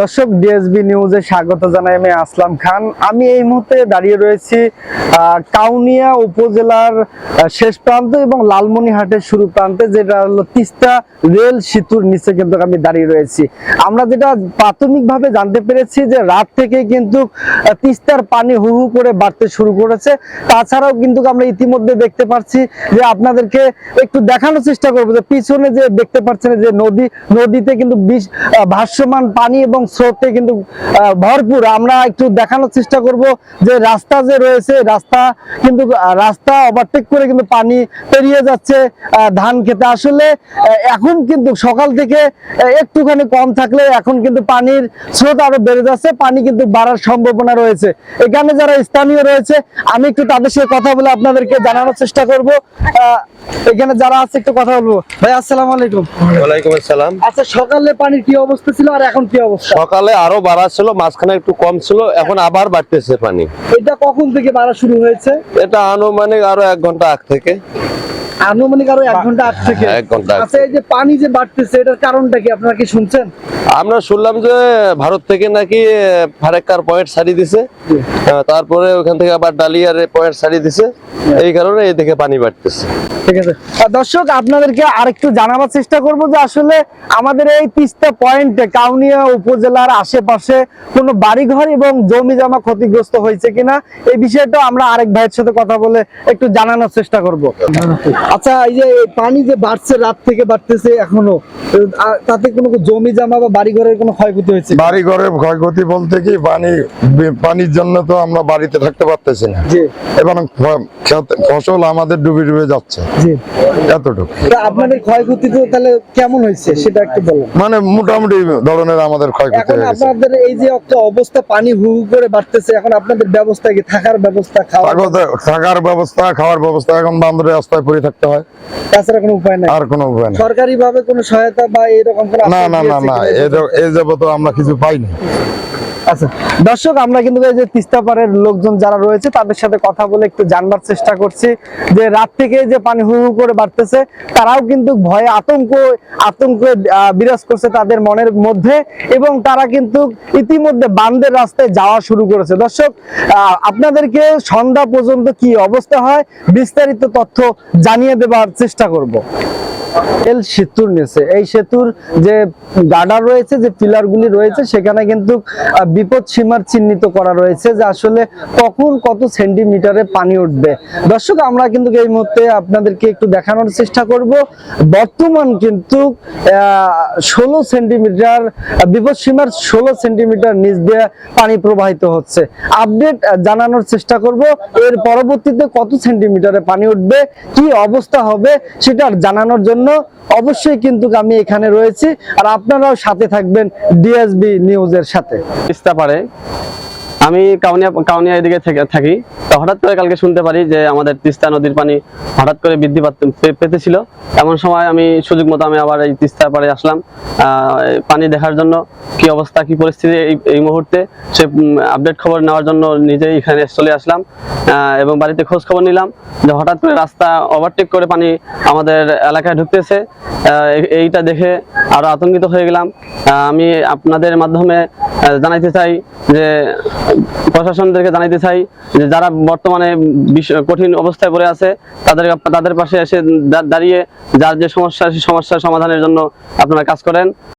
দর্শক ডিএসবি নিউজে স্বাগত জানাই আমি আসলাম খান। আমি এই মুহূর্তে দাঁড়িয়ে রয়েছি কাউনিয়া উপজেলার শেষ প্রান্ত এবং লালমনিহাটের শুরু প্রান্তে, যেটা হলো তিস্তা রেল সেতুর নিচে কিন্তু আমি দাঁড়িয়ে রয়েছি। আমরা যেটা প্রাথমিকভাবে জানতে পেরেছি যে রাত থেকে কিন্তু তিস্তার পানি হু হু করে বাড়তে শুরু করেছে। তাছাড়াও কিন্তু আমরা ইতিমধ্যে দেখতে পাচ্ছি যে আপনাদেরকে একটু দেখানোর চেষ্টা করব যে পিছনে যে দেখতে পাচ্ছেন যে নদী, নদীতে কিন্তু ভাসমান পানি এবং স্রোতে কিন্তু ভরপুর। আমরা একটু দেখানোর চেষ্টা করব যে রাস্তা যে রয়েছে রাস্তা কিন্তু রাস্তা ওভারটেক করে কিন্তু পানি পেরিয়ে যাচ্ছে ধান খেতে। আসলে এখন কিন্তু সকাল থেকে একটুখানি কম থাকলে এখন কিন্তু পানির স্রোত আরও বেড়ে যাচ্ছে পানি কিন্তু বাড়ার সম্ভাবনা রয়েছে। এখানে যারা স্থানীয় রয়েছে আমি একটু তাদের সাথে কথা বলে আপনাদেরকে জানানোর চেষ্টা করব। আহ, এখানে যারা আছে একটু কথা বলব। ভাই আসসালামু আলাইকুম। ওয়ালাইকুম আসসালাম। আচ্ছা সকালে পানির কি অবস্থা ছিল আর এখন কি অবস্থা? সকালে আরও বাড়া ছিল মাঝখানে একটু কম ছিল এখন আবার বাড়তেছে পানি। এটা কখন থেকে বাড়া শুরু হয়েছে? এটা আনুমানিক আরও এক ঘণ্টা আগ থেকে। আনুমানিক আরও এক ঘণ্টা আগ থেকে। এক ঘণ্টা আচ্ছা এই যে পানি যে বাড়তেছে এটার কারণটা কি আপনারা কি শুনছেন? আমরা শুনলাম যে ভারত থেকে নাকি ফারেক্কার পয়েন্ট ছাড়ি দিছে। তারপরে ওখান থেকে আবার ডালিয়ার পয়েন্ট ছাড়ি দিছে। এই কারণে এই থেকে পানি বাড়তেছে। ঠিক আছে। দর্শক আপনাদেরকে আরেকটু জানাবার চেষ্টা করব যে আসলে আমাদের এই তিস্তা পয়েন্টে কাউনিয়া উপজেলার আশেপাশে কোনো বাড়িঘর এবং জমি জমা ক্ষতিগ্রস্ত হয়েছে কিনা এই বিষয়টা আমরা আরেক ভাইয়ের সাথে কথা বলে একটু জানানোর চেষ্টা করব। আচ্ছা এই যে পানি যে বাড়ছে রাত থেকে বাড়তেছে এখনও তাতে কোনো জমি জমা বা বাড়িঘরের কোনো ক্ষয়ক্ষতি হয়েছে? বাড়ি ঘরের ক্ষয়ক্ষতি বলতে কি পানি পানির জন্য তো আমরা বাড়িতে থাকতে পারতেছি না। এবং ফসল আমাদের ডুবে ডুবে যাচ্ছে। জি। এতটুকু। আপনাদের ক্ষয়ক্ষতি তো তাহলে কেমন হয়েছে? সেটা একটু বলুন। মানে মোটামুটি ধরনের আমাদের ক্ষয়ক্ষতি এখন আপনাদের এই যে একটা অবস্থা পানি হু হু করে বাড়তেছে এখন আপনাদের ব্যবস্থা কি? থাকার ব্যবস্থা খাওয়ার থাকার ব্যবস্থা? খাওয়ার ব্যবস্থা এখন রাস্তায় পড়ে থাকতে হয়। তাছাড়া কোনো উপায় নাই? আর কোনো উপায় নেই। সরকারি ভাবে কোনো সহায়তা বা এরকম না না না না এই যাব- এই যাবত আমরা কিছু পাইনি। আচ্ছা দর্শক, আমরা কিন্তু এই যে তিস্তা পাড়ের লোকজন যারা রয়েছে, তাদের সাথে কথা বলে একটু জানবার চেষ্টা করছি যে রাত থেকে যে পানি হু হু করে বাড়তেছে, তারাও কিন্তু ভয়ে আতঙ্ক আতঙ্ক বিরাজ করছে তাদের মনের মধ্যে এবং তারা কিন্তু ইতিমধ্যে বান্দের রাস্তায় যাওয়া শুরু করেছে। দর্শক আপনাদেরকে সন্ধ্যা পর্যন্ত কি অবস্থা হয়, বিস্তারিত তথ্য জানিয়ে দেবার চেষ্টা করব। এল সেতুর নিচে। এই সেতুর যে গার্ডার রয়েছে, যে পিলারগুলি রয়েছে, সেখানে কিন্তু বিপদ সীমার চিহ্নিত করা রয়েছে যে আসলে কখন কত সেন্টিমিটারে পানি উঠবে। দর্শক, আমরা কিন্তু এই মুহূর্তে আপনাদেরকে একটু দেখানোর চেষ্টা করব। বর্তমান কিন্তু ষোলো সেন্টিমিটার, বিপদ সীমার ষোলো সেন্টিমিটার নিচ দিয়ে পানি প্রবাহিত হচ্ছে। আপডেট জানানোর চেষ্টা করব। এর পরবর্তীতে কত সেন্টিমিটারে পানি উঠবে, কি অবস্থা হবে, সেটা জানানোর জন্য অবশ্যই কিন্তু আমি এখানে রয়েছি। আর আপনারাও সাথে থাকবেন ডিএসবি নিউজের সাথে। তিস্তা পারে আমি কাউনিয়া কাউনিয়া এদিকে থেকে, থাকি। তো হঠাৎ করে কালকে শুনতে পারি যে আমাদের তিস্তা নদীর পানি হঠাৎ করে বৃদ্ধি পাত- পেতেছিল। এমন সময় আমি সুযোগ মতো আমি আবার এই তিস্তার পাড়ে আসলাম। পানি দেখার জন্য কি অবস্থা, কি পরিস্থিতি এই মুহূর্তে, সে আপডেট খবর নেওয়ার জন্য নিজেই এখানে চলে আসলাম। এবং বাড়িতে খোঁজ খবর নিলাম যে হঠাৎ করে রাস্তা ওভারটেক করে পানি আমাদের এলাকায় ঢুকতেছে। এইটা দেখে আরও আতঙ্কিত হয়ে গেলাম। আমি আপনাদের মাধ্যমে জানাইতে চাই যে প্রশাসনদেরকে জানাইতে চাই যে যারা বর্তমানে কঠিন অবস্থায় পড়ে আছে, তাদের তাদের পাশে এসে দাঁড়িয়ে যার যে সমস্যা সেই সমস্যার সমাধানের জন্য আপনারা কাজ করেন।